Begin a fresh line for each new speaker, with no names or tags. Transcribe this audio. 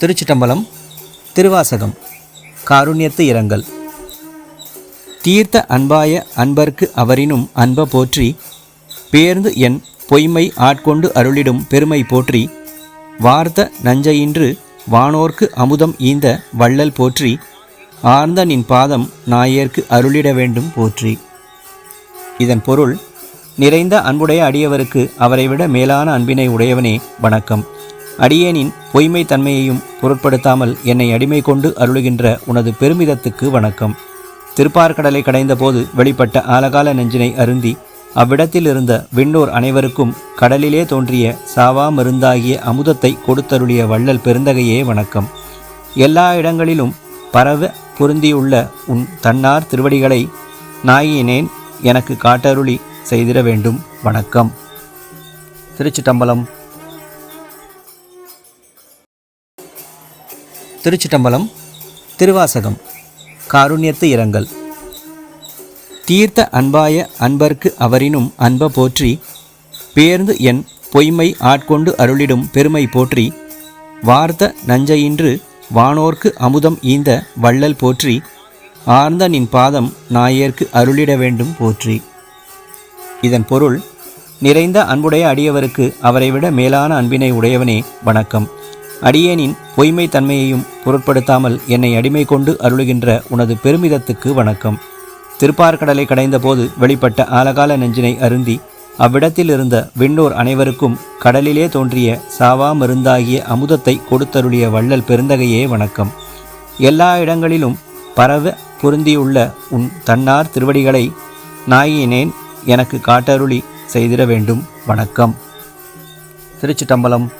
திருச்சிட்டம்பலம் திருவாசகம் காருண்யத்து இரங்கல். தீர்த்த அன்பாய அன்பர்க்கு அவரினும் அன்ப போற்றி பேர்ந்து என் பொய்மை ஆட்கொண்டு அருளிடும் பெருமை போற்றி வார்த்த நஞ்சையின்று வானோர்க்கு அமுதம் ஈந்த வள்ளல் போற்றி ஆர்ந்த நின் பாதம் நாயேற்கு அருளிட வேண்டும் போற்றி. இதன் பொருள் நிறைந்த அன்புடைய அடியவருக்கு அவரை விட மேலான அன்பினை உடையவனே வணக்கம். அடியேனின் பொய்மை தன்மையையும் பொருட்படுத்தாமல் என்னை அடிமை கொண்டு அருளுகின்ற உனது பெருமிதத்துக்கு வணக்கம். திருப்பார்கடலை கடைந்தபோது வெளிப்பட்ட ஆலகால நெஞ்சினை அருந்தி அவ்விடத்தில் இருந்த விண்ணோர் அனைவருக்கும் கடலிலே தோன்றிய சாவா மருந்தாகிய அமுதத்தை கொடுத்தருளிய வள்ளல் பெருந்தகையே வணக்கம். எல்லா இடங்களிலும் பரவ பொருந்தியுள்ள உன் தன்னார் திருவடிகளை நாயினேன் எனக்கு காட்டருளி செய்திட வேண்டும். வணக்கம். திருச்சிட்டம்பலம் திருச்சிட்டம்பலம் திருவாசகம் காருண்யத்து இரங்கல். தீர்த்த அன்பாய அன்பர்க்கு அவரினும் அன்ப போற்றி பேர்ந்து என் பொய்மை ஆட்கொண்டு அருளிடும் பெருமை போற்றி வார்த்த நஞ்சையின்று வானோர்க்கு அமுதம் ஈந்த வள்ளல் போற்றி ஆர்ந்த நின் பாதம் நாயேற்கு அருளிட வேண்டும் போற்றி. இதன் பொருள் நிறைந்த அன்புடைய அடியவருக்கு அவரை விட மேலான அன்பினை உடையவனே வணக்கம். அடியேனின் பொய்மை தன்மையையும் பொருட்படுத்தாமல் என்னை அடிமை கொண்டு அருளுகின்ற உனது பெருமிதத்துக்கு வணக்கம். திருப்பார்கடலை கடைந்தபோது வெளிப்பட்ட ஆலகால நெஞ்சினை அருந்தி அவ்விடத்தில் இருந்த விண்ணோர் அனைவருக்கும் கடலிலே தோன்றிய சாவா மருந்தாகிய அமுதத்தை கொடுத்தருளிய வள்ளல் பெருந்தகையே வணக்கம். எல்லா இடங்களிலும் பரவ பொருந்தியுள்ள உன் தன்னார் திருவடிகளை நாயினேன் எனக்கு காட்டருளி செய்திட வேண்டும். வணக்கம். திருச்சிட்டம்பலம்